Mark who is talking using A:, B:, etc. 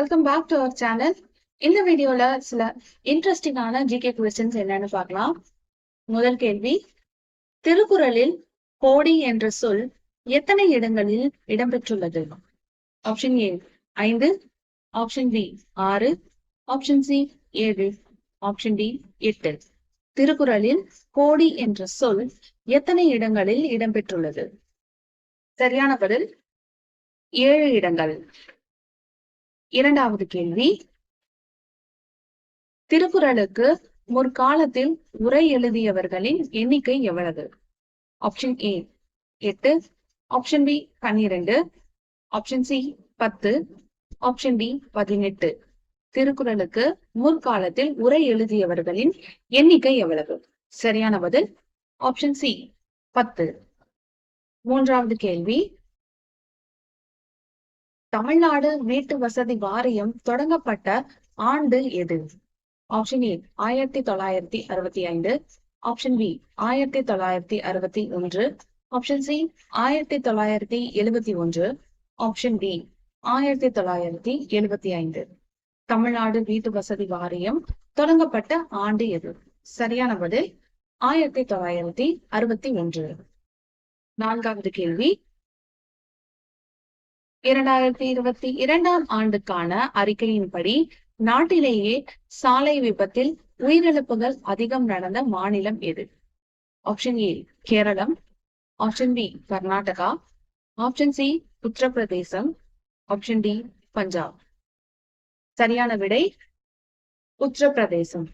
A: Welcome back to our channel இந்த வீடியோல சில இன்ட்ரெஸ்டிங்கான ஜிகே கொஸ்டின்ஸ் என்னன்னு பார்க்கலாம். முதல் கேள்வி திருக்குறளில் கோடி என்ற சொல் எத்தனை இடங்களில் இடம்பெற்றுள்ளது? ஆப்ஷன் ஏ ஐந்து. ஆப்ஷன் பி ஆறு. ஆப்ஷன் சி ஏழு. ஆப்ஷன் டி எட்டு. திருக்குறளில் கோடி என்ற சொல் எத்தனை இடங்களில் இடம்பெற்றுள்ளது? சரியான பதில் ஏழு இடங்கள். இரண்டாவது கேள்வி. திருக்குறளுக்கு முற்காலத்தில் உரை எழுதியவர்களின் எண்ணிக்கை எவ்வளவு? ஆப்ஷன் ஏ எட்டு ஆப்ஷன் பி பன்னிரண்டு ஆப்ஷன் சி பத்து ஆப்ஷன் டி பதினெட்டு. திருக்குறளுக்கு முற்காலத்தில் உரை எழுதியவர்களின் எண்ணிக்கை எவ்வளவு? சரியான பதில் ஆப்ஷன் சி பத்து. மூன்றாவது கேள்வி தமிழ்நாடு வீட்டு வசதி வாரியம் தொடங்கப்பட்ட ஆண்டு எது? ஆப்ஷன் ஏ ஆயிரத்தி தொள்ளாயிரத்தி அறுபத்தி ஐந்து. ஆப்ஷன் பி ஆயிரத்தி தொள்ளாயிரத்தி அறுபத்தி ஒன்று. ஆப்ஷன் சி ஆயிரத்தி தொள்ளாயிரத்தி எழுபத்தி ஒன்று. ஆப்ஷன் டி ஆயிரத்தி தொள்ளாயிரத்தி எழுபத்தி ஐந்து. தமிழ்நாடு வீட்டு வசதி வாரியம் தொடங்கப்பட்ட ஆண்டு எது? சரியான பதில் ஆயிரத்தி தொள்ளாயிரத்தி அறுபத்தி ஒன்று. நான்காவது கேள்வி இரண்டாயிரத்தி இருபத்தி இரண்டாம் ஆண்டுக்கான அறிக்கையின்படி நாட்டிலேயே சாலை விபத்தில் உயிரிழப்புகள் அதிகம் நடந்த மாநிலம் எது? Option A Keralam. Option B Karnataka. Option C Uttar Pradesh. Option D Punjab. சரியான விடை உத்தரப்பிரதேசம்.